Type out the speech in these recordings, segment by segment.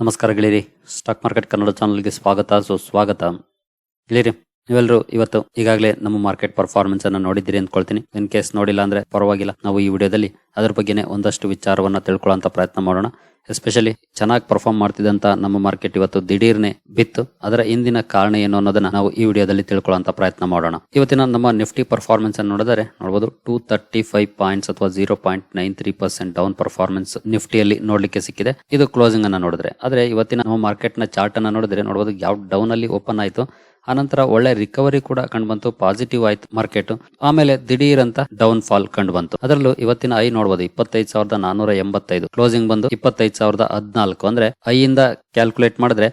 ನಮಸ್ಕಾರ ಗೆಳೆಯರಿ. Stock market Kannada ಚಾನಲ್ಗೆ ಸ್ವಾಗತ. ಸುಸ್ವಾಗತ ಗೆಳೆಯರಿ ನೀವೆಲ್ಲರೂ ಇವತ್ತು ಈಗಾಗಲೇ ನಮ್ಮ ಮಾರ್ಕೆಟ್ ಪರ್ಫಾರ್ಮೆನ್ಸ್ ಅನ್ನು ನೋಡಿದ್ದೀರಿ ಅಂದ್ಕೊಳ್ತೀನಿ. ಇನ್ ಕೇಸ್ ನೋಡಿಲ್ಲ ಅಂದ್ರೆ ಪರವಾಗಿಲ್ಲ. ನಾವು ಈ ವಿಡಿಯೋದಲ್ಲಿ ಅದ್ರ ಬಗ್ಗೆನೇ ಒಂದಷ್ಟು ವಿಚಾರವನ್ನ ತಿಳ್ಕೊಳ್ಳೋ ಪ್ರಯತ್ನ ಮಾಡೋಣ. ಎಸ್ಪೆಷಲಿ ಚೆನ್ನಾಗಿ ಪರ್ಫಾರ್ಮ್ ಮಾಡ್ತಿದ್ದಂತ ನಮ್ಮ ಮಾರ್ಕೆಟ್ ಇವತ್ತು ದಿಢೀರ್ನೆ ಬಿತ್ತು. ಅದರ ಹಿಂದಿನ ಕಾರಣ ಏನು ಅನ್ನೋದನ್ನ ನಾವು ಈ ವಿಡಿಯೋದಲ್ಲಿ ತಿಳ್ಕೊಳ್ಳುವಂತ ಪ್ರಯತ್ನ ಮಾಡೋಣ. ಇವತ್ತಿನ ನಮ್ಮ ನಿಫ್ಟಿ ಪರ್ಫಾರ್ಮೆನ್ಸ್ ಅನ್ನು ನೋಡಿದರೆ ನೋಡಬಹುದು ಟೂ ತರ್ಟಿ ಫೈವ್ ಪಾಯಿಂಟ್ಸ್ ಅಥವಾ zero point nine three percent down performance ನಿಫ್ಟಿಯಲ್ಲಿ ನೋಡ್ಲಿಕ್ಕೆ ಸಿಕ್ಕಿದೆ. ಇದು ಕ್ಲೋಸಿಂಗ್ ಅನ್ನ ನೋಡಿದ್ರೆ. ಆದ್ರೆ ಇವತ್ತಿನ ನಮ್ಮ ಮಾರ್ಕೆಟ್ನ ಚಾರ್ಟ್ ಅನ್ನ ನೋಡಿದ್ರೆ ನೋಡಬಹುದು ಯಾವ ಡೌನ್ ಅಲ್ಲಿ ಓಪನ್ ಆಯ್ತು ಆನಂತರ ಒಳ್ಳೆ ರಿಕವರಿ ಕೂಡ ಕಂಡು ಬಂತು ಪಾಸಿಟಿವ್ ಆಯ್ತು ಮಾರ್ಕೆಟ್ ಆಮೇಲೆ ದಿಢೀರ್ ಅಂತ ಡೌನ್ ಫಾಲ್ ಕಂಡು ಬಂತು ಅದರಲ್ಲೂ ಇವತ್ತಿನ ಐ ನೋಡಬಹುದು ಇಪ್ಪತ್ತೈದು ಸಾವಿರದ ನಾನೂರ ಎಂಬತ್ತೈದು. ಕ್ಲೋಸಿಂಗ್ ಬಂದು ಇಪ್ಪತ್ತೈದು ಸಾವಿರದ ಹದಿನಾಲ್ಕು. ಅಂದ್ರೆ ಐಯಿಂದ ಕ್ಯಾಲ್ಕುಲೇಟ್ ಮಾಡಿದ್ರೆ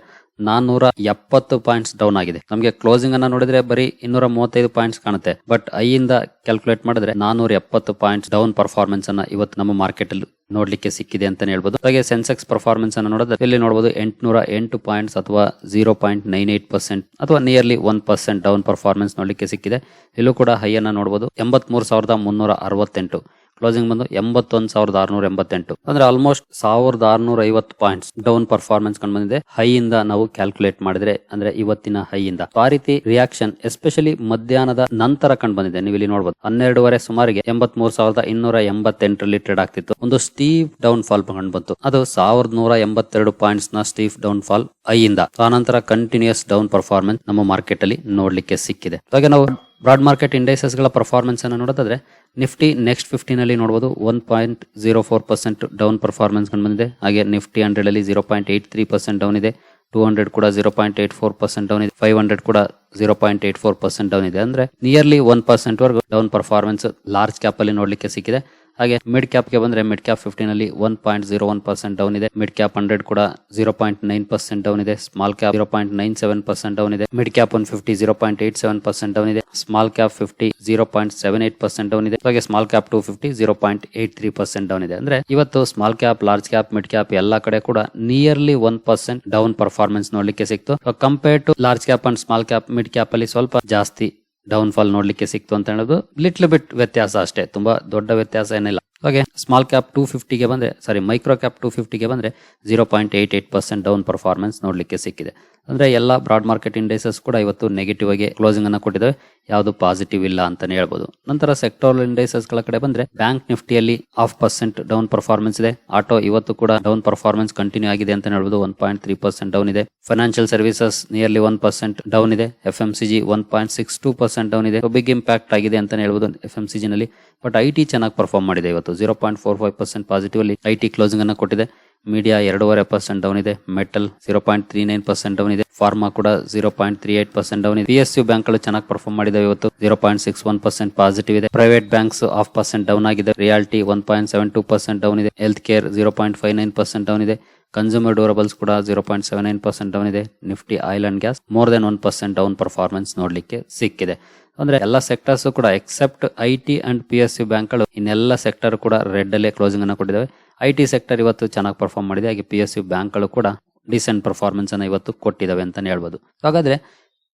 ನಾನೂರ ಎಪ್ಪತ್ತು ಪಾಯಿಂಟ್ಸ್ ಡೌನ್ ಆಗಿದೆ. ನಮಗೆ ಕ್ಲೋಸಿಂಗ್ ಅನ್ನ ನೋಡಿದ್ರೆ ಬರೀ ಇನ್ನೂರ ಮೂವತ್ತೈದು ಪಾಯಿಂಟ್ಸ್ ಕಾಣುತ್ತೆ. ಬಟ್ ಐಯಿಂದ ಕ್ಯಾಲ್ಕುಲೇಟ್ ಮಾಡಿದ್ರೆ ನಾನೂರ ಎಪ್ಪತ್ತು ಪಾಯಿಂಟ್ಸ್ ಡೌನ್ ಪರ್ಫಾರ್ಮೆನ್ಸ್ ಅನ್ನ ಇವತ್ತು ನಮ್ಮ ಮಾರ್ಕೆಟ್ ಅಲ್ಲಿ ನೋಡ್ಲಿಕ್ಕೆ ಸಿಕ್ಕಿದೆ ಅಂತ ಹೇಳ್ಬೋದು. ಹಾಗೆ ಸೆನ್ಸೆಕ್ಸ್ ಪರ್ಫಾರ್ಮೆನ್ಸ್ ಅನ್ನು ನೋಡಿದ್ರೆ ಇಲ್ಲಿ ನೋಡಬಹುದು ಎಂಟುನೂರ ಎಂಟು ಪಾಯಿಂಟ್ಸ್ ಅಥವಾ zero point nine eight percent ಅಥವಾ nearly one percent down performance ನೋಡ್ಲಿಕ್ಕೆ ಸಿಕ್ಕಿದೆ. ಇಲ್ಲೂ ಕೂಡ ಹೈ ಅನ್ನ ನೋಡಬಹುದು ಎಂಬತ್ಮೂರು ಸಾವಿರದ ಮುನ್ನೂರ ಅರವತ್ತೆಂಟು. ಕ್ಲೋಸಿಂಗ್ ಬಂದು ಎಂಬತ್ತೊಂದು ಸಾವಿರದ ಆರ್ನೂರ ಎಂಬತ್ತೆಂಟು. ಅಂದ್ರೆ ಆಲ್ಮೋಸ್ಟ್ ಸಾವಿರದ ಆರ್ನೂರ ಐವತ್ತು ಪಾಯಿಂಟ್ಸ್ ಡೌನ್ ಪರ್ಫಾರ್ಮೆನ್ಸ್ ಕಂಡು ಬಂದಿದೆ. ಹೈ ಇಂದ ನಾವು ಕ್ಯಾಲ್ಕುಲೇಟ್ ಮಾಡಿದ್ರೆ, ಅಂದ್ರೆ ಇವತ್ತಿನ ಹೈ ಇಂದ. ಆ ರೀತಿ ರಿಯಾಕ್ಷನ್ ಎಸ್ಪೆಷಲಿ ಮಧ್ಯಾಹ್ನದ ನಂತರ ಕಂಡು ಬಂದಿದೆ. ನೀವು ಇಲ್ಲಿ ನೋಡಬಹುದು ಹನ್ನೆರಡುವರೆ ಸುಮಾರಿಗೆ ಎಂಬತ್ ಮೂರು ಸಾವಿರದ ಇನ್ನೂರ ಎಂಬತ್ತೆಂಟರಲ್ಲಿ ಟ್ರೇಡ್ ಆಗ್ತಿತ್ತು. ಒಂದು ಸ್ಟೀವ್ ಡೌನ್ ಫಾಲ್ ಕಂಡು ಬಂತು. ಅದು ಸಾವಿರದ ನೂರ ಎಂಬತ್ತೆರಡು ಪಾಯಿಂಟ್ಸ್ನ ಸ್ಟೀವ್ ಡೌನ್ ಫಾಲ್ ಐ ಇಂದ ನಂತರ ಕಂಟಿನ್ಯೂಸ್ ಡೌನ್ ಪರ್ಫಾರ್ಮೆನ್ಸ್ ನಮ್ಮ ಮಾರ್ಕೆಟ್ ಅಲ್ಲಿ ನೋಡ್ಲಿಕ್ಕೆ ಸಿಕ್ಕಿದೆ. ಹಾಗೆ ನಾವು ಬ್ರಾಡ್ ಮಾರ್ಕೆಟ್ ಇಂಡೈಸಸ್ಗಳ ಪರ್ಫಾರ್ಮೆನ್ಸ್ ಅನ್ನು ನೋಡೋದಾದ್ರೆ ನಿಫ್ಟಿ ನೆಕ್ಸ್ಟ್ ಫಿಫ್ಟಿನಲ್ಲಿ ಅಲ್ಲಿ ನೋಡಬಹುದು one point zero four percent down performance ಬಂದಿದೆ. ಹಾಗೆ ನಿಫ್ಟಿ ಹಂಡ್ರೆಡ್ ಅಲ್ಲಿ zero point eight three percent down ಇದೆ. ಟೂ ಹಂಡ್ರೆಡ್ ಕೂಡ zero point eight four percent down ಇದೆ. ಫೈವ್ ಹಂಡ್ರೆಡ್ ಕೂಡ zero point eight four percent down ಇದೆ. ಅಂದ್ರೆ nearly one percent ವರ್ಗ ಡೌನ್ ಪರ್ಫಾರ್ಮೆನ್ಸ್ ಲಾರ್ಜ್ ಕ್ಯಾಪ್ ಅಲ್ಲಿ ನೋಡ್ಲಿಕ್ಕೆ ಸಿಕ್ಕಿದೆ. ಹಾಗೆ ಮಿಡ್ ಕ್ಯಾಪ್ಗೆ ಬಂದ್ರೆ ಮಿಡ್ ಕ್ಯಾಪ್ ಫಿಫ್ಟೀನ್ ಅಲ್ಲಿ one point zero one percent down ಇದೆ. ಮಿಡ್ ಕ್ಯಾಪ್ ಹಂಡ್ರೆಡ್ ಕೂಡ zero point nine percent down ಇದೆ. Small cap zero point nine seven percent down ಇದೆ. Mid cap one fifty zero point eight seven percent down ಇದೆ. Small cap fifty zero point seven eight percent down ಇದೆ. ಹಾಗೆ small cap two fifty zero point eight three percent down ಇದೆ. ಅಂದ್ರೆ ಇವತ್ತು small cap large cap mid cap ಎಲ್ಲಾ ಕಡೆ ಕೂಡ nearly one percent down performance ನೋಡ್ಲಿಕ್ಕೆ ಸಿಕ್ತು. Compare to large cap and small cap mid cap ಅಲ್ಲಿ ಸ್ವಲ್ಪ ಜಾಸ್ತಿ ಡೌನ್ ಫಾಲ್ ನೋಡ್ಲಿಕ್ಕೆ ಸಿಕ್ತು ಅಂತ ಹೇಳೋದು ಲಿಟ್ಲ್ ಬಿಟ್ ವ್ಯತ್ಯಾಸ ಅಷ್ಟೇ. ತುಂಬಾ ದೊಡ್ಡ ವ್ಯತ್ಯಾಸ ಏನಿಲ್ಲ. ಹಾಗೆ ಸ್ಮಾಲ್ ಕ್ಯಾಪ್ ಟೂ ಫಿಫ್ಟಿಗೆ ಬಂದ್ರೆ ಸಾರಿ ಮೈಕ್ರೋ ಕ್ಯಾಪ್ ಟೂ ಫಿಫ್ಟಿಗೆ ಬಂದ್ರೆ zero point eight eight percent down performance ನೋಡ್ಲಿಕ್ಕೆ ಸಿಕ್ಕಿದೆ. ಅಂದ್ರೆ ಎಲ್ಲ ಬ್ರಾಡ್ ಮಾರ್ಕೆಟ್ ಇಂಡೆಕ್ಸಸ್ ಕೂಡ ಇವತ್ತು ನೆಗೆಟಿವ್ ಆಗಿ ಕ್ಲೋಸಿಂಗ್ ಅನ್ನ ಕೊಟ್ಟಿದ್ದಾವೆ. ಯಾವುದು ಪಾಸಿಟಿವ್ ಇಲ್ಲ ಅಂತಾನೆ ಹೇಳ್ಬೋದು. ನಂತರ ಸೆಕ್ಟೋರಲ್ ಇಂಡೈಸಸ್ಗಳ ಕಡೆ ಬಂದ್ರೆ ಬ್ಯಾಂಕ್ ನಿಫ್ಟಿಯಲ್ಲಿ ಹಾಫ್ ಪರ್ಸೆಂಟ್ ಡೌನ್ ಪರ್ಫಾರ್ಮೆನ್ಸ್ ಇದೆ. ಆಟೋ ಇವತ್ತು ಕೂಡ ಡೌನ್ ಪರ್ಫಾರ್ಮೆನ್ಸ್ ಕಂಟಿನ್ಯೂ ಆಗಿದೆ ಅಂತ ಹೇಳ್ಬೋದು. One point three percent down ಇದೆ. Financial services nearly one percent down ಇದೆ. F M C G one point six two percent down ಇದೆ. ಬಿಗ್ ಇಂಪ್ಯಾಕ್ಟ್ ಆಗಿದೆ ಅಂತಾನೆ ಹೇಳ್ಬೋದು ಎಫ್ ಎಂ ಸಿ ನಲ್ಲಿ. ಬಟ್ ಐ ಚೆನ್ನಾಗಿ ಪರ್ಫಾರ್ಮ್ ಮಾಡಿದೆ ಇವತ್ತು. Zero point four five percent positive ಅಲ್ಲಿ ಐ ಕ್ಲೋಸಿಂಗ್ ಅನ್ನ ಕೊಟ್ಟಿದೆ. ಮೀಡಿಯಾ ಎರಡೂವರೆ ಪರ್ಸೆಂಟ್ ಡೌನ್ ಇದೆ. Metal zero point three nine percent down ಇದೆ. ಫಾರ್ಮಾ ಕೂಡ zero point three eight percent down ಇದೆ. ಪಿ ಎಸ್ ಯು ಬ್ಯಾಂಕ್ಗಳು ಚೆನ್ನಾಗಿ ಪರ್ಫಾರ್ಮ್ ಮಾಡಿದೆ. ಇವತ್ತು zero point six one percent positive ಇದೆ. Private banks half percent down ಆಗಿದೆ. Reality one point seven two percent down ಇದೆ. Health care zero point five nine percent down ಇದೆ. Consumer durables ಕೂಡ zero point seven nine percent down ಇದೆ. Nifty oil and gas more than one percent down performance ನೋಡಲಿಕ್ಕೆ ಸಿಕ್ಕಿದೆ. ಅಂದ್ರೆ ಎಲ್ಲ sectors ಕೂಡ except I T and P S U ಬ್ಯಾಂಕ್ಗಳು ಇನ್ನೆಲ್ಲ ಸೆಕ್ಟರ್ ಕೂಡ ರೆಡ್ ಅಲ್ಲೇ ಕ್ಲೋಸಿಂಗ್ ಅನ್ನು ಕೊಟ್ಟಿದ್ದಾವೆ. ಐ ಟಿ ಸೆಕ್ಟರ್ ಇವತ್ತು ಚೆನ್ನಾಗಿ ಪರ್ಫಾರ್ಮ್ ಮಾಡಿದೆ. ಹಾಗೆ ಪಿ ಎಸ್ ಯು ಬ್ಯಾಂಕ್ಗಳು ಕೂಡ ಡಿಸೆಂಟ್ ಪರ್ಫಾರ್ಮೆನ್ಸ್ ಅನ್ನು ಇವತ್ತು ಕೊಟ್ಟಿದ್ದಾವೆ ಅಂತಾನೆ ಹೇಳ್ಬೋದು. ಹಾಗಾದ್ರೆ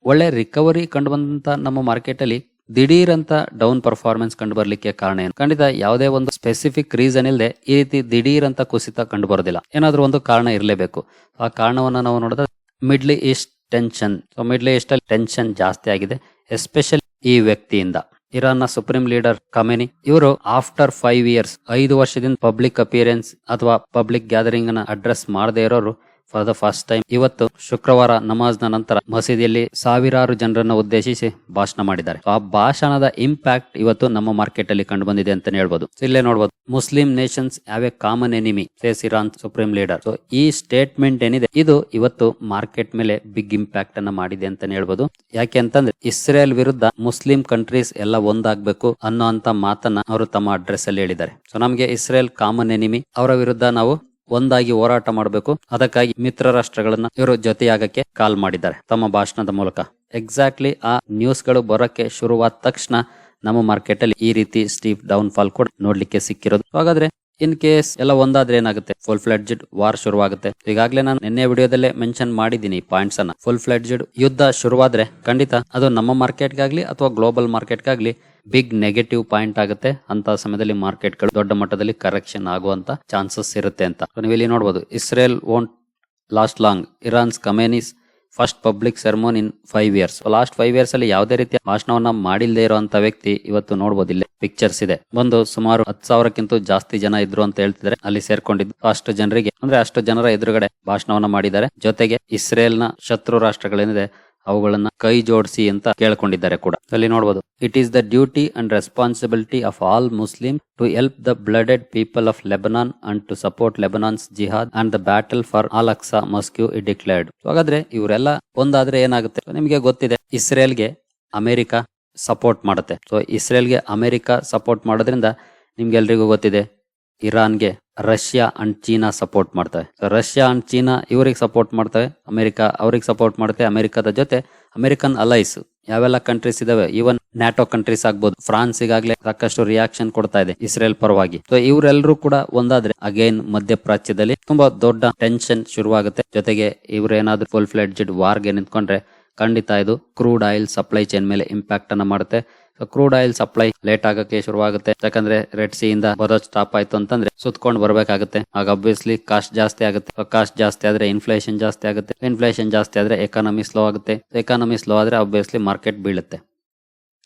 ಒಳ್ಳೆ ರಿಕವರಿ ಕಂಡು ಬಂದಂತ ನಮ್ಮ ಮಾರ್ಕೆಟ್ ಅಲ್ಲಿ ದಿಢೀರ್ ಅಂತ ಡೌನ್ ಪರ್ಫಾರ್ಮೆನ್ಸ್ ಕಂಡು ಬರ್ಲಿಕ್ಕೆ ಕಾರಣ ಏನು? ಖಂಡಿತ ಯಾವುದೇ ಒಂದು ಸ್ಪೆಸಿಫಿಕ್ ರೀಸನ್ ಇಲ್ಲದೆ ಈ ರೀತಿ ದಿಢೀರ್ ಅಂತ ಕುಸಿತ ಕಂಡು ಬರೋದಿಲ್ಲ ಏನಾದ್ರೂ ಒಂದು ಕಾರಣ ಇರಲೇಬೇಕು. ಆ ಕಾರಣವನ್ನ ನಾವು ನೋಡಿದ್ರೆ Middle East tension so Middle East ಅಲ್ಲಿ ಟೆನ್ಷನ್ ಜಾಸ್ತಿ ಆಗಿದೆ ಎಸ್ಪೆಷಲಿ ಈ ವ್ಯಕ್ತಿಯಿಂದ. ಇರಾನ್ನ ಸುಪ್ರೀಂ ಲೀಡರ್ ಕಮೆನಿ ಇವರು ಆಫ್ಟರ್ ಫೈವ್ ಇಯರ್ಸ್ ಐದು ವರ್ಷದಿಂದ ಪಬ್ಲಿಕ್ ಅಪಿಯರೆನ್ಸ್ ಅಥವಾ ಪಬ್ಲಿಕ್ ಗ್ಯಾದರಿಂಗ್ನ ಅಡ್ರೆಸ್ ಮಾಡದೇ ಇರೋರು ಫಾರ್ ದ ಫಸ್ಟ್ ಟೈಮ್ ಇವತ್ತು ಶುಕ್ರವಾರ ನಮಾಜ್ನ ನಂತರ ಮಸೀದಿಯಲ್ಲಿ ಸಾವಿರಾರು ಜನರನ್ನು ಉದ್ದೇಶಿಸಿ ಭಾಷಣ ಮಾಡಿದ್ದಾರೆ. ಆ ಭಾಷಣದ ಇಂಪ್ಯಾಕ್ಟ್ ಇವತ್ತು ನಮ್ಮ ಮಾರ್ಕೆಟ್ ಅಲ್ಲಿ ಕಂಡು ಬಂದಿದೆ ಅಂತಾನೆ ಹೇಳ್ಬೋದು. ಇಲ್ಲೇ ನೋಡಬಹುದು Muslim nations have a common enemy says Iran supreme leader so ಈ ಸ್ಟೇಟ್ಮೆಂಟ್ ಏನಿದೆ? ಇದು ಇವತ್ತು ಮಾರ್ಕೆಟ್ ಮೇಲೆ ಬಿಗ್ ಇಂಪ್ಯಾಕ್ಟ್ ಅನ್ನ ಮಾಡಿದೆ ಅಂತಾನೆ ಹೇಳ್ಬೋದು. ಯಾಕೆ ಅಂತಂದ್ರೆ, ಇಸ್ರೇಲ್ ವಿರುದ್ಧ ಮುಸ್ಲಿಂ ಕಂಟ್ರೀಸ್ ಎಲ್ಲ ಒಂದಾಗ್ಬೇಕು ಅನ್ನೋ ಅಂತ ಮಾತನ್ನ ಅವರು ತಮ್ಮ ಅಡ್ರೆಸ್ ಅಲ್ಲಿ ಹೇಳಿದ್ದಾರೆ. ಸೊ ನಮಗೆ ಇಸ್ರೇಲ್ ಕಾಮನ್ ಎನಿಮಿ ಅವರ ವಿರುದ್ಧ ನಾವು ಒಂದಾಗಿ ಹೋರಾಟ ಮಾಡಬೇಕು. ಅದಕ್ಕಾಗಿ ಮಿತ್ರ ರಾಷ್ಟ್ರಗಳನ್ನ ಇವರು ಜೊತೆಯಾಗಕ್ಕೆ ಕಾಲ್ ಮಾಡಿದ್ದಾರೆ. ತಮ್ಮ ಭಾಷಣದ ಮೂಲಕ. ಎಕ್ಸಾಕ್ಟ್ಲಿ ಆ ನ್ಯೂಸ್ಗಳು ಬರೋಕೆ ಶುರುವಾದ ತಕ್ಷಣ ನಮ್ಮ ಮಾರ್ಕೆಟ್ ಅಲ್ಲಿ ಈ ರೀತಿ ಸ್ಟೀಪ್ ಡೌನ್ ಫಾಲ್ ಕೂಡ ನೋಡ್ಲಿಕ್ಕೆ ಸಿಕ್ಕಿರೋದು. ಹಾಗಾದ್ರೆ ಇನ್ ಕೇಸ್ ಎಲ್ಲ ಒಂದಾದ್ರೆ ಏನಾಗುತ್ತೆ? ಫುಲ್ ಫ್ಲೆಡ್ಜೆಡ್ ವಾರ್ ಶುರುವಾಗುತ್ತೆ. ಈಗಾಗಲೇ ನಾನು ನಿನ್ನೆ ವಿಡಿಯೋದಲ್ಲೇ ಮೆನ್ಷನ್ ಮಾಡಿದ್ದೀನಿ ಪಾಯಿಂಟ್ಸ್ ಅನ್ನ. ಫುಲ್ ಫ್ಲೆಡ್ಜೆಡ್ ಯುದ್ಧ ಶುರುವಾದ್ರೆ ಖಂಡಿತ ಅದು ನಮ್ಮ ಮಾರ್ಕೆಟ್ಗಾಗ್ಲಿ ಅಥವಾ ಗ್ಲೋಬಲ್ ಮಾರ್ಕೆಟ್ಗಾಗ್ಲಿ ಬಿಗ್ ನೆಗೆಟಿವ್ ಪಾಯಿಂಟ್ ಆಗುತ್ತೆ. ಅಂತ ಸಮಯದಲ್ಲಿ ಮಾರ್ಕೆಟ್ಗಳು ದೊಡ್ಡ ಮಟ್ಟದಲ್ಲಿ ಕರೆಕ್ಷನ್ ಆಗುವಂತ ಚಾನ್ಸಸ್ ಇರುತ್ತೆ ಅಂತ. ನೀವು ಇಲ್ಲಿ ನೋಡಬಹುದು Israel won't last long Iran's Khamenei's first public sermon in five years last five years ಅಲ್ಲಿ ಯಾವುದೇ ರೀತಿಯ ಭಾಷಣವನ್ನ ಮಾಡಿಲ್ಲದೆ ಇರುವಂತ ವ್ಯಕ್ತಿ ಇವತ್ತು ನೋಡಬಹುದು ಇಲ್ಲಿ. ಪಿಕ್ಚರ್ಸ್ ಇದೆ. ಒಂದು ಸುಮಾರು ಹತ್ತು ಸಾವಿರಕ್ಕಿಂತ ಜಾಸ್ತಿ ಜನ ಇದ್ರು ಅಂತ ಹೇಳ್ತಿದ್ರೆ ಅಲ್ಲಿ ಸೇರ್ಕೊಂಡಿದ್ದು ಅಷ್ಟು ಜನರಿಗೆ. ಅಂದ್ರೆ ಅಷ್ಟು ಜನರ ಎದುರುಗಡೆ ಭಾಷಣವನ್ನ ಮಾಡಿದ್ದಾರೆ. ಜೊತೆಗೆ ಇಸ್ರೇಲ್ನ ಶತ್ರು ರಾಷ್ಟ್ರಗಳೇನಿದೆ, ಅವುಗಳನ್ನ ಕೈ ಜೋಡಿಸಿ ಅಂತ ಕೇಳ್ಕೊಂಡಿದ್ದಾರೆ ಕೂಡ. ಅಲ್ಲಿ ನೋಡಬಹುದು it is the duty and responsibility of all Muslim to help the blooded people of Lebanon and to support Lebanon's jihad and the battle for al Aqsa mosque he declared ಹಾಗಾದ್ರೆ ಇವರೆಲ್ಲ ಒಂದಾದ್ರೆ ಏನಾಗುತ್ತೆ? ನಿಮಗೆ ಗೊತ್ತಿದೆ, ಇಸ್ರೇಲ್ಗೆ ಅಮೆರಿಕ ಸಪೋರ್ಟ್ ಮಾಡುತ್ತೆ. So ಇಸ್ರೇಲ್ಗೆ America support ಮಾಡೋದ್ರಿಂದ ನಿಮ್ಗೆಲ್ರಿಗೂ ಗೊತ್ತಿದೆ, ಇರಾನ್ಗೆ ರಷ್ಯಾ ಅಂಡ್ ಚೀನಾ ಸಪೋರ್ಟ್ ಮಾಡ್ತವೆ. ರಷ್ಯಾ ಅಂಡ್ ಚೀನಾ ಇವರಿಗೆ ಸಪೋರ್ಟ್ ಮಾಡ್ತವೆ, ಅಮೆರಿಕ ಅವ್ರಿಗೆ ಸಪೋರ್ಟ್ ಮಾಡುತ್ತೆ, ಅಮೆರಿಕದ ಜೊತೆ ಅಮೆರಿಕನ್ ಅಲೈಸ್ ಯಾವೆಲ್ಲ ಕಂಟ್ರೀಸ್ ಇದಾವೆ ಈವನ್ ನ್ಯಾಟೋ ಕಂಟ್ರೀಸ್ ಆಗ್ಬೋದು ಫ್ರಾನ್ಸ್ ಈಗಾಗಲೇ ಸಾಕಷ್ಟು ರಿಯಾಕ್ಷನ್ ಕೊಡ್ತಾ ಇದೆ ಇಸ್ರೇಲ್ ಪರವಾಗಿ. ಸೊ ಇವರೆಲ್ಲರೂ ಕೂಡ ಒಂದಾದ್ರೆ ಅಗೈನ್ ಮಧ್ಯಪ್ರಾಚ್ಯದಲ್ಲಿ ತುಂಬಾ ದೊಡ್ಡ ಟೆನ್ಷನ್ ಶುರುವಾಗುತ್ತೆ. ಜೊತೆಗೆ ಇವ್ರೇನಾದ್ರೂ ಫುಲ್ ಫ್ಲೆಡ್ಜೆಡ್ ವಾರ್ಗೆ ನಿಂತ್ಕೊಂಡ್ರೆ ಖಂಡಿತ ಇದು ಕ್ರೂಡ್ ಆಯಿಲ್ ಸಪ್ಲೈ ಚೈನ್ ಮೇಲೆ ಇಂಪ್ಯಾಕ್ಟ್ ಅನ್ನ ಮಾಡುತ್ತೆ. ಕ್ರೂಡ್ ಆಯಿಲ್ ಸಪ್ಲೈ ಲೇಟ್ ಆಗಕ್ಕೆ ಶುರುವಾಗುತ್ತೆ. ಯಾಕಂದ್ರೆ ರೆಡ್ ಸಿ ಇಂದ ಬರೋದ್ ಸ್ಟಾಪ್ ಆಯ್ತು ಅಂತಂದ್ರೆ ಸುತ್ಕೊಂಡು ಬರಬೇಕಾಗುತ್ತೆ. ಆಗ ಅಬ್ವಿಯಸ್ಲಿ ಕಾಸ್ಟ್ ಜಾಸ್ತಿ ಆಗುತ್ತೆ. ಕಾಸ್ಟ್ ಜಾಸ್ತಿ ಆದ್ರೆ ಇನ್ಫ್ಲೇಷನ್ ಜಾಸ್ತಿ ಆಗುತ್ತೆ. ಇನ್ಫ್ಲೇಷನ್ ಜಾಸ್ತಿ ಆದ್ರೆ ಎಕಾನಮಿ ಸ್ಲೋ ಆಗುತ್ತೆ. ಎಕಾನಮಿ ಸ್ಲೋ ಆದ್ರೆ ಅಬ್ವಿಯಸ್ಲಿ ಮಾರ್ಕೆಟ್ ಬೀಳುತ್ತೆ.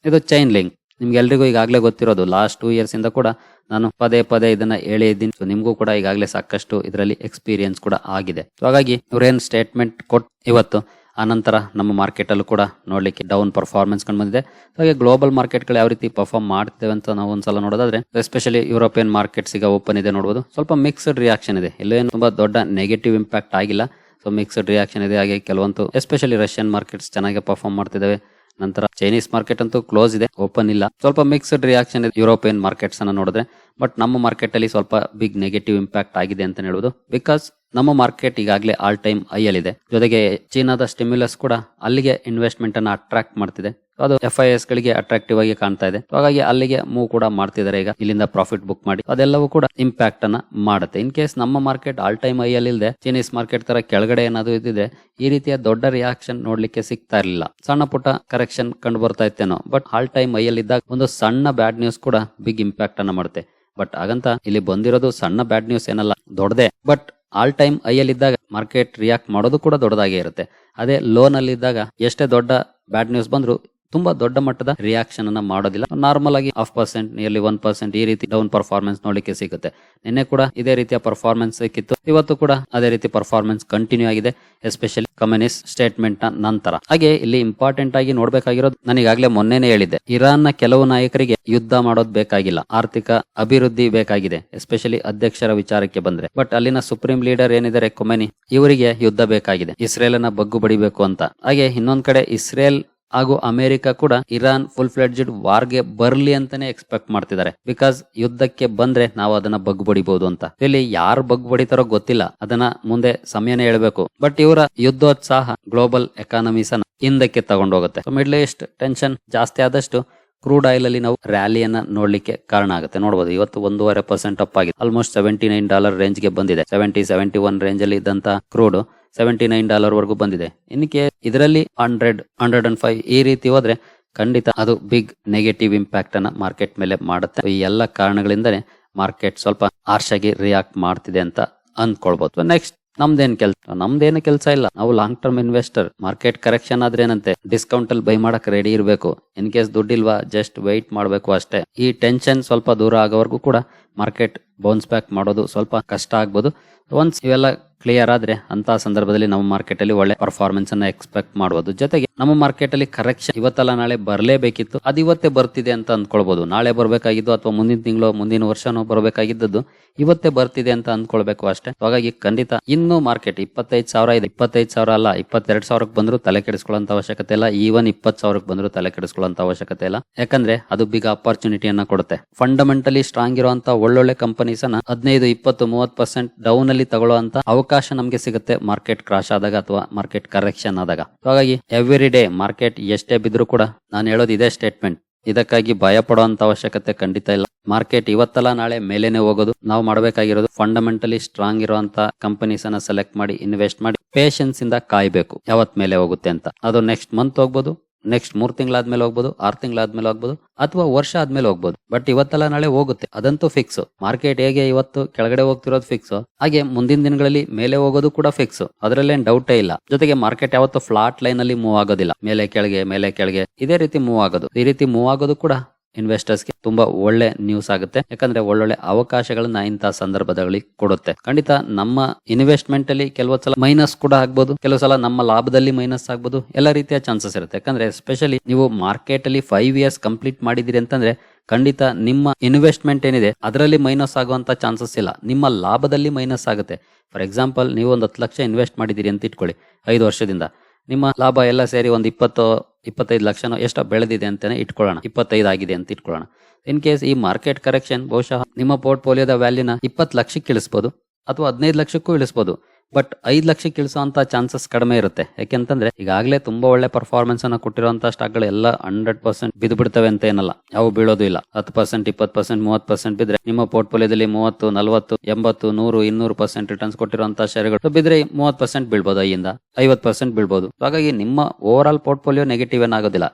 ಇದು ಚೈನ್ ಲಿಂಕ್ ನಿಮ್ಗೆ ಎಲ್ರಿಗೂ ಈಗಾಗಲೇ ಗೊತ್ತಿರೋದು ಲಾಸ್ಟ್ ಟೂ ಇಯರ್ಸ್ ಇಂದ ಕೂಡ ನಾನು ಪದೇ ಪದೇ ಇದನ್ನ ಹೇಳಿ ಇದ್ದೀನಿ. ಸೊ ನಿಮಗೂ ಕೂಡ ಈಗಾಗಲೇ ಸಾಕಷ್ಟು ಇದರಲ್ಲಿ ಎಕ್ಸ್ಪೀರಿಯನ್ಸ್ ಕೂಡ ಆಗಿದೆ. ಸೊ ಹಾಗಾಗಿ ಇವ್ರೇನ್ ಸ್ಟೇಟ್ಮೆಂಟ್ ಕೊಟ್ ಇವತ್ತು? ಆನಂತರ ನಮ್ಮ ಮಾರ್ಕೆಟಲ್ಲೂ ಕೂಡ ನೋಡ್ಲಿಕ್ಕೆ ಡೌನ್ ಪರ್ಫಾರ್ಮೆನ್ಸ್ ಕಂಡು ಬಂದಿದೆ. ಹಾಗೆ ಗ್ಲೋಬಲ್ ಮಾರ್ಕೆಟ್ಗಳು ಯಾವ ರೀತಿ ಪರ್ಫಾರ್ಮ್ ಮಾಡ್ತೇವೆ ಅಂತ ನಾವು ಒಂದ್ಸಲ ನೋಡೋದಾದ್ರೆ ಎಸ್ಪೆಷಲಿ ಯುರೋಪಿಯನ್ ಮಾರ್ಕೆಟ್ಸ್ ಈಗ ಓಪನ್ ಇದೆ ನೋಡಬಹುದು ಸ್ವಲ್ಪ ಮಿಕ್ಸ್ಡ್ ರಿಯಾಕ್ಷನ್ ಇದೆ. ಇಲ್ಲೇನು ತುಂಬಾ ದೊಡ್ಡ ನೆಗೆಟಿವ್ ಇಂಪ್ಯಾಕ್ಟ್ ಆಗಿಲ್ಲ. ಸೊ ಮಿಕ್ಸ್ಡ್ ರಿಯಾಕ್ಷನ್ ಇದೆ. ಹಾಗೆ ಕೆಲವೊಂದು ಎಸ್ಪೆಷಲಿ ರಷ್ಯನ್ ಮಾರ್ಕೆಟ್ಸ್ ಚೆನ್ನಾಗಿ ಪರ್ಫಾರ್ಮ್ ಮಾಡ್ತಿದ್ದಾವೆ. ನಂತರ ಚೈನೀಸ್ ಮಾರ್ಕೆಟ್ ಅಂತೂ ಕ್ಲೋಸ್ ಇದೆ ಓಪನ್ ಇಲ್ಲ. ಸ್ವಲ್ಪ ಮಿಕ್ಸ್ಡ್ ರಿಯಾಕ್ಷನ್ ಇದೆ ಯುರೋಪಿಯನ್ ಮಾರ್ಕೆಟ್ಸ್ ಅನ್ನ ನೋಡಿದ್ರೆ. ಬಟ್ ನಮ್ಮ ಮಾರ್ಕೆಟ್ ಅಲ್ಲಿ ಸ್ವಲ್ಪ ಬಿಗ್ ನೆಗೆಟಿವ್ ಇಂಪ್ಯಾಕ್ಟ್ ಆಗಿದೆ ಅಂತ ಹೇಳುವುದು. ಬಿಕಾಸ್ ನಮ್ಮ ಮಾರ್ಕೆಟ್ ಈಗಾಗಲೇ ಆಲ್ ಟೈಮ್ ಐ ಇದೆ ಜೊತೆಗೆ ಚೀನಾದ ಸ್ಟಿಮ್ಯುಲಸ್ ಕೂಡ ಅಲ್ಲಿಗೆ ಇನ್ವೆಸ್ಟ್ಮೆಂಟ್ ಅನ್ನ ಅಟ್ರಾಕ್ಟ್ ಮಾಡ್ತಿದೆ. ಅದು ಎಫ್ ಐ ಎಸ್ ಗಳಿಗೆ ಅಟ್ರಾಕ್ಟಿವ್ ಆಗಿ ಕಾಣ್ತಾ ಇದೆ. ಹಾಗಾಗಿ ಅಲ್ಲಿಗೆ ಮೂವ್ ಕೂಡ ಮಾಡ್ತಿದ್ದಾರೆ. ಈಗ ಇಲ್ಲಿಂದ ಪ್ರಾಫಿಟ್ ಬುಕ್ ಮಾಡಿ, ಅದೆಲ್ಲವೂ ಕೂಡ ಇಂಪ್ಯಾಕ್ಟ್ ಅನ್ನ ಮಾಡುತ್ತೆ. ಇನ್ ಕೇಸ್ ನಮ್ಮ ಮಾರ್ಕೆಟ್ ಆಲ್ ಟೈಮ್ ಐ ಅಲ್ಲಿ ಇಲ್ಲದೆ ಚೈನೀಸ್ ಮಾರ್ಕೆಟ್ ತರ ಕೆಳಗಡೆ ಏನಾದ್ರು ಇದ್ದಿದ್ರೆ, ಈ ರೀತಿಯ ದೊಡ್ಡ ರಿಯಾಕ್ಷನ್ ನೋಡ್ಲಿಕ್ಕೆ ಸಿಗ್ತಾ ಇರಲಿಲ್ಲ. ಸಣ್ಣ ಪುಟ್ಟ ಕರೆಕ್ಷನ್ ಕಂಡು ಬರ್ತಾ ಇತ್ತೇನೋ ಬಟ್ ಆಲ್ ಟೈಮ್ ಐ ಅಲ್ಲಿ ಇದ್ದಾಗ ಒಂದು ಸಣ್ಣ ಬ್ಯಾಡ್ ನ್ಯೂಸ್ ಕೂಡ ಬಿಗ್ ಇಂಪ್ಯಾಕ್ಟ್ ಅನ್ನ ಮಾಡುತ್ತೆ. ಬಟ್ ಹಾಗಂತ ಇಲ್ಲಿ ಬಂದಿರೋದು ಸಣ್ಣ ಬ್ಯಾಡ್ ನ್ಯೂಸ್ ಏನಲ್ಲ, ದೊಡ್ಡದೇ. ಬಟ್ ಆಲ್ ಟೈಮ್ ಐ ಅಲ್ಲಿ ಇದ್ದಾಗ ಮಾರ್ಕೆಟ್ ರಿಯಾಕ್ಟ್ ಮಾಡೋದು ಕೂಡ ದೊಡ್ಡದಾಗೇ ಇರುತ್ತೆ. ಅದೇ ಲೋನ್ ಅಲ್ಲಿ ಇದ್ದಾಗ ಎಷ್ಟೇ ದೊಡ್ಡ ಬ್ಯಾಡ್ ನ್ಯೂಸ್ ಬಂದ್ರು ತುಂಬಾ ದೊಡ್ಡ ಮಟ್ಟದ ರಿಯಾಕ್ಷನ್ ಅನ್ನ ಮಾಡೋದಿಲ್ಲ. ನಾರ್ಮಲ್ ಆಗಿ half percent nearly one percent ಈ ರೀತಿ ಡೌನ್ ಪರ್ಫಾರ್ಮೆನ್ಸ್ ನೋಡಲಿಕ್ಕೆ ಸಿಗುತ್ತೆ. ನಿನ್ನೆ ಕೂಡ ಇದೇ ರೀತಿಯ ಪರ್ಫಾರ್ಮೆನ್ಸ್ ಸಿಕ್ಕಿತ್ತು. ಇವತ್ತು ಕೂಡ ಅದೇ ರೀತಿ ಪರ್ಫಾರ್ಮೆನ್ಸ್ ಕಂಟಿನ್ಯೂ ಆಗಿದೆ. ಎಸ್ಪೆಷಲಿ ಕಮ್ಯುನಿಸ್ಟ್ ಸ್ಟೇಟ್ಮೆಂಟ್ನ ನಂತರ. ಹಾಗೆ ಇಲ್ಲಿ ಇಂಪಾರ್ಟೆಂಟ್ ಆಗಿ ನೋಡ್ಬೇಕಾಗಿರೋದು ನನಗಾಗ್ಲೇ ಮೊನ್ನೆನೇ ಹೇಳಿದೆ ಇರಾನ್ನ ಕೆಲವು ನಾಯಕರಿಗೆ ಯುದ್ಧ ಮಾಡೋದು ಬೇಕಾಗಿಲ್ಲ. ಆರ್ಥಿಕ ಅಭಿವೃದ್ಧಿ ಬೇಕಾಗಿದೆ. ಎಸ್ಪೆಷಲಿ ಅಧ್ಯಕ್ಷರ ವಿಚಾರಕ್ಕೆ ಬಂದ್ರೆ. ಬಟ್ ಅಲ್ಲಿನ ಸುಪ್ರೀಂ ಲೀಡರ್ ಏನಿದ್ದಾರೆ ಕೊಮೆನಿ ಇವರಿಗೆ ಯುದ್ಧ ಬೇಕಾಗಿದೆ. ಇಸ್ರೇಲ್ ಬಗ್ಗು ಬಡಿಬೇಕು ಅಂತ. ಹಾಗೆ ಇನ್ನೊಂದ್ ಕಡೆ ಇಸ್ರೇಲ್ ಹಾಗೂ ಅಮೆರಿಕ ಕೂಡ ಇರಾನ್ ಫುಲ್ ಫ್ಲೆಡ್ಜೆಡ್ ವಾರ್ಗೆ ಬರ್ಲಿ ಅಂತಾನೆ ಎಕ್ಸ್ಪೆಕ್ಟ್ ಮಾಡ್ತಿದ್ದಾರೆ. ಬಿಕಾಸ್ ಯುದ್ಧಕ್ಕೆ ಬಂದ್ರೆ ನಾವು ಅದನ್ನ ಬಗ್ ಬಡಿಬಹುದು ಅಂತ. ಇಲ್ಲಿ ಯಾರು ಬಗ್ ಬಡಿತಾರೋ ಗೊತ್ತಿಲ್ಲ. ಅದನ್ನ ಮುಂದೆ ಸಮಯನೇ ಹೇಳ್ಬೇಕು. ಬಟ್ ಇವರ ಯುದ್ಧೋತ್ಸಾಹ ಗ್ಲೋಬಲ್ ಎಕಾನಮೀಸ್ ಅನ್ನ ಹಿಂದಕ್ಕೆ ತಗೊಂಡೋಗುತ್ತೆ. ಮಿಡ್ಲ್ ಈಸ್ಟ್ ಟೆನ್ಷನ್ ಜಾಸ್ತಿ ಆದಷ್ಟು ಕ್ರೂಡ್ ಆಯಿಲ್ ಅಲ್ಲಿ ನಾವು ರ್ಯಾಲಿಯನ್ನ ನೋಡ್ಲಿಕ್ಕೆ ಕಾರಣ ಆಗುತ್ತೆ. ನೋಡಬಹುದು ಇವತ್ತು ಒಂದೂವರೆ ಪರ್ಸೆಂಟ್ ಅಪ್ ಆಗಿದೆ. ಆಲ್ಮೋಸ್ಟ್ ಸೆವೆಂಟಿ ನೈನ್ ಡಾಲರ್ ರೇಂಜ್ಗೆ ಬಂದಿದೆ. ಸೆವೆಂಟಿ ಸೆವೆಂಟಿ ಒನ್ ರೇಂಜ್ ಅಲ್ಲಿ ಇದ್ದಂತ ಕ್ರೂಡ್ ಸೆವೆಂಟಿ ನೈನ್ ಡಾಲರ್ ವರೆಗೂ ಬಂದಿದೆ. ಇನ್ಕೆ ಇದರಲ್ಲಿ ಹಂಡ್ರೆಡ್ ಹಂಡ್ರೆಡ್ ಅಂಡ್ ಫೈವ್ ಈ ರೀತಿ ಹೋದ್ರೆ ಖಂಡಿತ ಅದು ಬಿಗ್ ನೆಗೆಟಿವ್ ಇಂಪ್ಯಾಕ್ಟ್ ಅನ್ನ ಮಾರ್ಕೆಟ್ ಮೇಲೆ ಮಾಡುತ್ತೆ. ಈ ಎಲ್ಲ ಕಾರಣಗಳಿಂದಲೇ ಮಾರ್ಕೆಟ್ ಸ್ವಲ್ಪ ಆರ್ಷಾಗಿ ರಿಯಾಕ್ಟ್ ಮಾಡ್ತಿದೆ ಅಂತ ಅಂದ್ಕೊಳ್ಬಹುದು ನೆಕ್ಸ್ಟ್ ನಮ್ದೇನ್ ಕೆಲಸ? ನಮ್ದೇನು ಕೆಲಸ ಇಲ್ಲ. ನಾವು long term investor market correction ಆದ್ರೆ ಏನಂತೆ? ಡಿಸ್ಕೌಂಟ್ ಅಲ್ಲಿ ಬೈ ಮಾಡಕ್ ರೆಡಿ ಇರಬೇಕು. ಇನ್ ಕೇಸ್ ದುಡ್ಡಿಲ್ವಾ ಜಸ್ಟ್ ವೈಟ್ ಮಾಡಬೇಕು ಅಷ್ಟೇ. ಈ ಟೆನ್ಷನ್ ಸ್ವಲ್ಪ ದೂರ ಆಗೋವರೆಗೂ ಕೂಡ ಮಾರ್ಕೆಟ್ ಬೌನ್ಸ್ ಬ್ಯಾಕ್ ಮಾಡೋದು ಸ್ವಲ್ಪ ಕಷ್ಟ ಆಗ್ಬೋದು. ಒನ್ಸ್ ಇವೆಲ್ಲ ಕ್ಲಿಯರ್ ಆದ್ರೆ ಅಂತ ಸಂದರ್ಭದಲ್ಲಿ ನಮ್ಮ ಮಾರ್ಕೆಟ್ ಅಲ್ಲಿ ಒಳ್ಳೆ ಪರ್ಫಾರ್ಮೆನ್ಸ್ ಅನ್ನ ಎಕ್ಸ್ಪೆಕ್ಟ್ ಮಾಡಬಹುದು ಜೊತೆಗೆ ನಮ್ಮ ಮಾರ್ಕೆಟ್ ಅಲ್ಲಿ ಕರೆಕ್ಷನ್ ಇವತ್ತಲ್ಲ, ನಾಳೆ ಬರಲೇಬೇಕಿತ್ತು, ಅದು ಇವತ್ತೇ ಬರ್ತಿದೆ ಅಂತ ಅಂದ್ಕೊಳ್ಬಹುದು ನಾಳೆ ಬರಬೇಕಾಗಿದ್ದು ಅಥವಾ ಮುಂದಿನ ತಿಂಗಳು, ಮುಂದಿನ ವರ್ಷನೂ ಬರಬೇಕಾಗಿದ್ದದ್ದು ಇವತ್ತೇ ಬರ್ತಿದೆ ಅಂತ ಅಂದ್ಕೊಳ್ಬೇಕು ಅಷ್ಟೇ. ಹಾಗಾಗಿ ಖಂಡಿತ ಇನ್ನು ಮಾರ್ಕೆಟ್ ಇಪ್ಪತ್ತೈದು ಸಾವಿರ ಇದೆ. ಇಪ್ಪತ್ತೈದು ಸಾವಿರ ಅಲ್ಲ, ಇಪ್ಪತ್ತೆರಡು ಸಾವಿರಕ್ಕೆ ಬಂದ್ರು ತಲೆ ಕೆಡಿಸ್ಕೊಳ್ಳೋಂಥ ಅವಶ್ಯಕತೆ ಇಲ್ಲ. ಈವನ್ ಇಪ್ಪತ್ತು ಸಾವಿರಕ್ಕೆ ಬಂದ್ರು ತಲೆ ಕೆಡಿಸ್ಕೊಳ್ಳೋಂತ ಅವಶ್ಯಕತೆ ಇಲ್ಲ. ಯಾಕಂದ್ರೆ ಅದು ಬಿಗ್ ಅಪಾರ್ಚುನಿಟಿಯನ್ನ ಕೊಡುತ್ತೆ. ಫಂಡಮೆಂಟಲಿ ಸ್ಟ್ರಾಂಗ್ ಇರುವಂತ ಒಳ್ಳೊಳ್ಳೆ ಕಂಪನೀಸ್ ಅನ್ನ ಹದಿನೈದು, ಇಪ್ಪತ್ತು ಮೂವತ್ ಪರ್ಸೆಂಟ್ ಡೌನ್ ಅಲ್ಲಿ ತಗೊಳ್ಳುವಂತ ಅವಕಾಶ ನಮಗೆ ಸಿಗುತ್ತೆ ಮಾರ್ಕೆಟ್ ಕ್ರಾಶ್ ಆದಾಗ ಅಥವಾ ಮಾರ್ಕೆಟ್ ಕರೆಕ್ಷನ್ ಆದಾಗ. ಹಾಗಾಗಿ ಎವ್ರಿ ಡೇ ಮಾರ್ಕೆಟ್ ಎಷ್ಟೇ ಬಿದ್ರು ಕೂಡ ನಾನು ಹೇಳೋದು ಇದೇ ಸ್ಟೇಟ್ಮೆಂಟ್ ಇದಕ್ಕಾಗಿ ಭಯ ಪಡುವಂತ ಅವಶ್ಯಕತೆ ಖಂಡಿತ ಇಲ್ಲ. ಮಾರ್ಕೆಟ್ ಇವತ್ತಲ್ಲ, ನಾಳೆ ಮೇಲೇನೆ ಹೋಗೋದು. ನಾವು ಮಾಡಬೇಕಾಗಿರೋದು ಫಂಡಮೆಂಟಲಿ ಸ್ಟ್ರಾಂಗ್ ಇರುವಂತ ಕಂಪನೀಸ್ ಅನ್ನ ಸೆಲೆಕ್ಟ್ ಮಾಡಿ ಇನ್ವೆಸ್ಟ್ ಮಾಡಿ ಪೇಷನ್ಸ್ ಇಂದ ಕಾಯ್ಬೇಕು. ಯಾವತ್ ಮೇಲೆ ಹೋಗುತ್ತೆ ಅಂತ. ಅದು ನೆಕ್ಸ್ಟ್ ಮಂತ್ ಹೋಗ್ಬೋದು ನೆಕ್ಸ್ಟ್ ಮೂರ್ ತಿಂಗಳಾದ್ಮೇಲೆ ಹೋಗ್ಬೋದು, ಆರ್ ತಿಂಗಳಾದ್ಮೇಲೆ ಹೋಗ್ಬೋದು, ಅಥವಾ ವರ್ಷ ಆದ್ಮೇಲೆ ಹೋಗ್ಬೋದು. ಬಟ್ ಇವತ್ತೆಲ್ಲ ನಾಳೆ ಹೋಗುತ್ತೆ. ಅದಂತೂ ಫಿಕ್ಸ್ ಮಾರ್ಕೆಟ್ ಹೇಗೆ ಇವತ್ತು ಕೆಳಗಡೆ ಹೋಗ್ತಿರೋದು ಫಿಕ್ಸ್ ಹಾಗೆ ಮುಂದಿನ ದಿನಗಳಲ್ಲಿ ಮೇಲೆ ಹೋಗೋದು ಕೂಡ ಫಿಕ್ಸ್ ಅದರಲ್ಲೇನ್ ಡೌಟೇ ಇಲ್ಲ. ಜೊತೆಗೆ ಮಾರ್ಕೆಟ್ ಯಾವತ್ತು ಫ್ಲಾಟ್ ಲೈನ್ ಅಲ್ಲಿ ಮೂವ್ ಆಗೋದಿಲ್ಲ. ಮೇಲೆ ಕೆಳಗೆ ಮೇಲೆ ಕೆಳಗೆ. ಇದೇ ರೀತಿ ಮೂವ್ ಆಗೋದು. ಈ ರೀತಿ ಮೂವ್ ಆಗೋದು ಕೂಡ ಇನ್ವೆಸ್ಟರ್ಸ್ಗೆ ತುಂಬಾ ಒಳ್ಳೆ ನ್ಯೂಸ್ ಆಗುತ್ತೆ. ಯಾಕಂದ್ರೆ ಒಳ್ಳೊಳ್ಳೆ ಅವಕಾಶಗಳನ್ನ ಇಂತಹ ಸಂದರ್ಭದಲ್ಲಿ ಕೊಡುತ್ತೆ. ಖಂಡಿತ ನಮ್ಮ ಇನ್ವೆಸ್ಟ್ಮೆಂಟ್ ಅಲ್ಲಿ ಕೆಲವು ಸಲ ಮೈನಸ್ ಕೂಡ ಆಗ್ಬೋದು ಕೆಲವು ಸಲ ನಮ್ಮ ಲಾಭದಲ್ಲಿ ಮೈನಸ್ ಆಗ್ಬೋದು, ಎಲ್ಲ ರೀತಿಯ ಚಾನ್ಸಸ್ ಇರುತ್ತೆ. ಯಾಕಂದ್ರೆ ಎಸ್ಪೆಷಲಿ ನೀವು ಮಾರ್ಕೆಟ್ ಅಲ್ಲಿ ಫೈವ್ ಇಯರ್ಸ್ ಕಂಪ್ಲೀಟ್ ಮಾಡಿದಿರಿ ಅಂತಂದ್ರೆ ಖಂಡಿತ ನಿಮ್ಮ ಇನ್ವೆಸ್ಟ್ಮೆಂಟ್ ಏನಿದೆ ಅದರಲ್ಲಿ ಮೈನಸ್ ಆಗುವಂತ ಚಾನ್ಸಸ್ ಇಲ್ಲ. ನಿಮ್ಮ ಲಾಭದಲ್ಲಿ ಮೈನಸ್ ಆಗುತ್ತೆ. ಫಾರ್ ಎಕ್ಸಾಂಪಲ್ ನೀವು ಒಂದು ಹತ್ತು ಲಕ್ಷ ಇನ್ವೆಸ್ಟ್ ಮಾಡಿದಿರಿ ಅಂತ ಇಟ್ಕೊಳ್ಳಿ, ಐದು ವರ್ಷದಿಂದ. ನಿಮ್ಮ ಲಾಭ ಎಲ್ಲ ಸೇರಿ ಒಂದು ಇಪ್ಪತ್ತು ಇಪ್ಪತ್ತೈದು ಲಕ್ಷನೋ ಎಷ್ಟು ಬೆಳೆದಿದೆ ಅಂತಾನೆ ಇಟ್ಕೊಳ್ಳೋಣ. ಇಪ್ಪತ್ತೈದು ಆಗಿದೆ ಅಂತ ಇಟ್ಕೊಳ್ಳೋಣ. ಇನ್ ಕೇಸ್ ಈ ಮಾರ್ಕೆಟ್ ಕರೆಕ್ಷನ್ ಬಹುಶಃ ನಿಮ್ಮ ಪೋರ್ಟ್ಫೋಲಿಯೋದ ವ್ಯಾಲ್ಯೂನ ಇಪ್ಪತ್ತು ಲಕ್ಷಕ್ಕೆ ಇಳಿಸ್ಬೋದು ಅಥವಾ ಹದಿನೈದು ಲಕ್ಷಕ್ಕೂ ಇಳಿಸ್ಬೋದು. ಬಟ್ ಐದು ಲಕ್ಷಕ್ಕೆ ಇಳಿಸುವಂತ ಚಾನ್ಸಸ್ ಕಡಿಮೆ ಇರುತ್ತೆ. ಯಾಕೆಂತಂದ್ರೆ ಈಗಾಗಲೇ ತುಂಬಾ ಒಳ್ಳೆ ಪರ್ಫಾರ್ಮೆನ್ಸ್ ಅನ್ನ ಕೊಟ್ಟಿರುವಂತಹ ಸ್ಟಾಕ್ಗಳು ಎಲ್ಲ ಹಂಡ್ರೆಡ್ ಪರ್ಸೆಂಟ್ ಬಿದ್ದು ಬಿಡ್ತವೆ ಅಂತ ಏನಲ್ಲ. ಯಾವ ಬೀಳೋದು ಇಲ್ಲ. ಹತ್ತು ಪರ್ಸೆಂಟ್ ಇಪ್ಪತ್ತು ಪರ್ಸೆಂಟ್ ಮೂವತ್ತು ಪರ್ಸೆಂಟ್ ಬಿದ್ರೆ ನಿಮ್ಮ ಪೋರ್ಟ್ಫೋಲಿಯೋದಲ್ಲಿ ಮೂವತ್ತು, ನಲವತ್ತು, ಎಂಬತ್ತು, ನೂರು, ಇನ್ನೂರು ಪರ್ಸೆಂಟ್ ರಿಟರ್ನ್ಸ್ ಕೊಟ್ಟಿರುವಂತಹ ಶೇರ್ಗಳು ಬಿದ್ರೆ ಮೂವತ್ತು ಪರ್ಸೆಂಟ್ ಬೀಳ್ಬೋದು ಐಯಿಂದ ಐವತ್ತು ಪರ್ಸೆಂಟ್ ಬೀಳ್ಬೋದು. ಹಾಗಾಗಿ ನಿಮ್ಮ ಓವರ್ ಆಲ್ ಪೋರ್ಟ್ಫೋಲಿಯೋ ನೆಗೆಟಿವ್ ಏನಾಗೋದಿಲ್ಲ.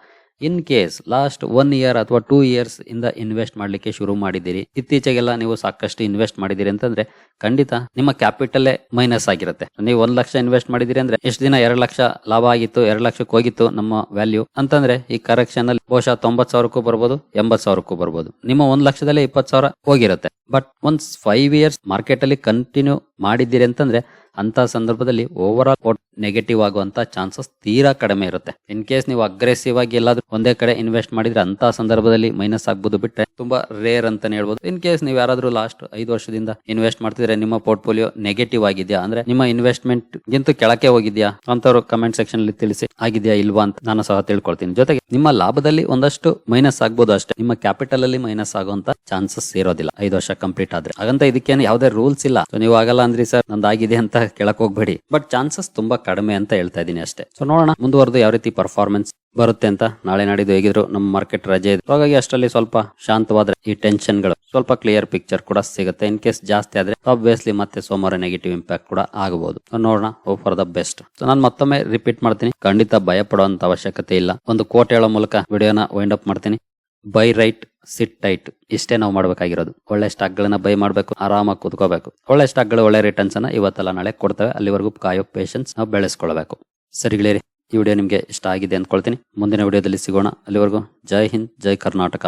In case last one year ಅಥವಾ ಟೂ ಇಯರ್ಸ್ ಇಂದ ಇನ್ವೆಸ್ಟ್ ಮಾಡಲಿಕ್ಕೆ ಶುರು ಮಾಡಿದ್ದೀರಿ, ಇತ್ತೀಚೆಗೆಲ್ಲ ನೀವು ಸಾಕಷ್ಟು ಇನ್ವೆಸ್ಟ್ ಮಾಡಿದ್ದೀರಿ ಅಂತಂದ್ರೆ ಖಂಡಿತ ನಿಮ್ಮ ಕ್ಯಾಪಿಟಲ್ ಮೈನಸ್ ಆಗಿರುತ್ತೆ. ನೀವು ಒಂದ್ ಲಕ್ಷ ಇನ್ವೆಸ್ಟ್ ಮಾಡಿದಿರಿ ಅಂದ್ರೆ ಎಷ್ಟು ದಿನ ಎರಡು ಲಕ್ಷ ಲಾಭ ಆಗಿತ್ತು, ಎರಡು ಲಕ್ಷಕ್ಕೆ ಹೋಗಿತ್ತು ನಮ್ಮ ವ್ಯಾಲ್ಯೂ. ಅಂತಂದ್ರೆ ಈ ಕರೆಕ್ಷನ್ ಅಲ್ಲಿ ಬಹುಶಃ ತೊಂಬತ್ ಸಾವಿರಕ್ಕೂ ಬರ್ಬೋದು ಎಂಬತ್ ಸಾವಿರಕ್ಕೂ ಬರ್ಬೋದು. ನಿಮ್ಮ ಒಂದ್ ಲಕ್ಷದಲ್ಲೇ ಇಪ್ಪತ್ ಸಾವಿರ ಹೋಗಿರುತ್ತೆ. ಬಟ್ ಒಂದ್ ಫೈವ್ ಇಯರ್ಸ್ ಮಾರ್ಕೆಟ್ ಅಲ್ಲಿ ಕಂಟಿನ್ಯೂ ಮಾಡಿದ್ದೀರಿ ಅಂತಂದ್ರೆ ಅಂತ ಸಂದರ್ಭದಲ್ಲಿ ಓವರ್ ಆಲ್ ನೆಗೆಟಿವ್ ಆಗುವಂತ ಚಾನ್ಸಸ್ ತೀರಾ ಕಡಿಮೆ ಇರುತ್ತೆ. ಇನ್ ಕೇಸ್ ನೀವು ಅಗ್ರೆಸಿವ್ ಆಗಿ ಎಲ್ಲಾದ್ರೂ ಒಂದೇ ಕಡೆ ಇನ್ವೆಸ್ಟ್ ಮಾಡಿದ್ರೆ ಅಂತ ಸಂದರ್ಭದಲ್ಲಿ ಮೈನಸ್ ಆಗ್ಬೋದು ಬಿಟ್ರೆ ತುಂಬಾ ರೇರ್ ಅಂತಾನೆ ಹೇಳ್ಬೋದು. ಇನ್ ಕೇಸ್ ನೀವು ಯಾರಾದ್ರೂ ಲಾಸ್ಟ್ ಐದು ವರ್ಷದಿಂದ ಇನ್ವೆಸ್ಟ್ ಮಾಡ್ತಿದ್ರೆ ನಿಮ್ಮ ಪೋರ್ಟ್ಫೋಲಿಯೋ ನೆಗೆಟಿವ್ ಆಗಿದೆಯಾ? ಅಂದ್ರೆ ನಿಮ್ಮ ಇನ್ವೆಸ್ಟ್ಮೆಂಟ್ ಗಿಂತ ಕೆಳಕ್ಕೆ ಹೋಗಿದ್ಯಾ? ಅಂತವ್ರು ಕಮೆಂಟ್ ಸೆಕ್ಷನ್ ಅಲ್ಲಿ ತಿಳಿಸಿ, ಆಗಿದೆಯಾ ಇಲ್ವಾ ಅಂತ ನಾನು ಸಹ ತಿಳ್ಕೊಳ್ತೀನಿ. ಜೊತೆಗೆ ನಿಮ್ಮ ಲಾಭದಲ್ಲಿ ಒಂದಷ್ಟು ಮೈನಸ್ ಆಗ್ಬೋದು ಅಷ್ಟೇ. ನಿಮ್ಮ ಕ್ಯಾಪಿಟಲ್ ಅಲ್ಲಿ ಮೈನಸ್ ಆಗುವಂತ ಚಾನ್ಸಸ್ ಇರೋದಿಲ್ಲ. ಐದು ವರ್ಷ ಕಂಪ್ಲೀಟ್ ಆದ್ರೆ. ಹಾಗಂತ ಇದಕ್ಕೆ ಯಾವುದೇ ರೂಲ್ಸ್ ಇಲ್ಲ. ನೀವು ಆಗಲ್ಲ ಅಂದ್ರಿ ಸರ್, ನಂದಾಗಿದೆ ಅಂತ ಕೇಳಕ್ ಹೋಗ್ಬೇಡಿ. ಬಟ್ ಚಾನ್ಸಸ್ ತುಂಬಾ ಕಡಿಮೆ ಅಂತ ಹೇಳ್ತಾ ಇದೀನಿ ಅಷ್ಟೇ. ಸೊ ನೋಡೋಣ, ಮುಂದುವರೆದು ಯಾವ ರೀತಿ ಪರ್ಫಾರ್ಮೆನ್ಸ್ ಬರುತ್ತೆ ಅಂತ ನಾಳೆ ನಾಡಿದ್ದು ಹೇಗಿದ್ರು ನಮ್ಮ ಮಾರ್ಕೆಟ್ ರಜೆ ಇದೆ. ಹಾಗಾಗಿ ಅಷ್ಟರಲ್ಲಿ ಸ್ವಲ್ಪ ಶಾಂತವಾದ್ರೆ ಈ ಟೆನ್ಷನ್ಗಳು ಸ್ವಲ್ಪ ಕ್ಲಿಯರ್ ಪಿಕ್ಚರ್ ಕೂಡ ಸಿಗುತ್ತೆ. ಇನ್ ಕೇಸ್ ಜಾಸ್ತಿ ಆದ್ರೆ ಆಬ್ವಿಯಸ್ಲಿ ಮತ್ತೆ ಸೋಮವಾರ ನೆಗೆಟಿವ್ ಇಂಪ್ಯಾಕ್ಟ್ ಕೂಡ ಆಗಬಹುದು. ನೋಡೋಣ hope for the best so ನಾನು ಮತ್ತೊಮ್ಮೆ ರಿಪೀಟ್ ಮಾಡ್ತೀನಿ. ಖಂಡಿತ ಭಯ ಪಡುವಂತ ಅವಶ್ಯಕತೆ ಇಲ್ಲ. ಒಂದು ಕೋಟ್ ಹೇಳೋ ಮೂಲಕ ವಿಡಿಯೋನ ವೈಂಡ್ ಅಪ್ ಮಾಡ್ತೀನಿ. ಬೈ ರೈಟ್, ಸಿಟ್ ಟೈಟ್, ಇಷ್ಟೇ ನಾವು ಮಾಡ್ಬೇಕಾಗಿರೋದು. ಒಳ್ಳೆ ಸ್ಟಾಕ್ಗಳನ್ನ ಬೈ ಮಾಡಬೇಕು, ಆರಾಮಾಗಿ ಕೂತ್ಕೋಬೇಕು. ಒಳ್ಳೆ ಸ್ಟಾಕ್ಗಳು, ಒಳ್ಳೆ ರಿಟರ್ನ್ಸ್ ಅನ್ನ ಇವತ್ತೆಲ್ಲ, ನಾಳೆ ಕೊಡ್ತವೆ. ಅಲ್ಲಿವರೆಗೂ ಕಾಯೋ ಪೇಷನ್ಸ್ ನಾವು ಬೆಳೆಸ್ಕೊಳ್ಬೇಕು. ಸರಿ ಗೆಳೆಯರಿ, ಈ ವಿಡಿಯೋ ನಿಮ್ಗೆ ಇಷ್ಟ ಆಗಿದೆ ಅಂದ್ಕೊಳ್ತೀನಿ. ಮುಂದಿನ ವಿಡಿಯೋದಲ್ಲಿ ಸಿಗೋಣ. ಅಲ್ಲಿವರೆಗೂ ಜೈ ಹಿಂದ್, ಜೈ ಕರ್ನಾಟಕ.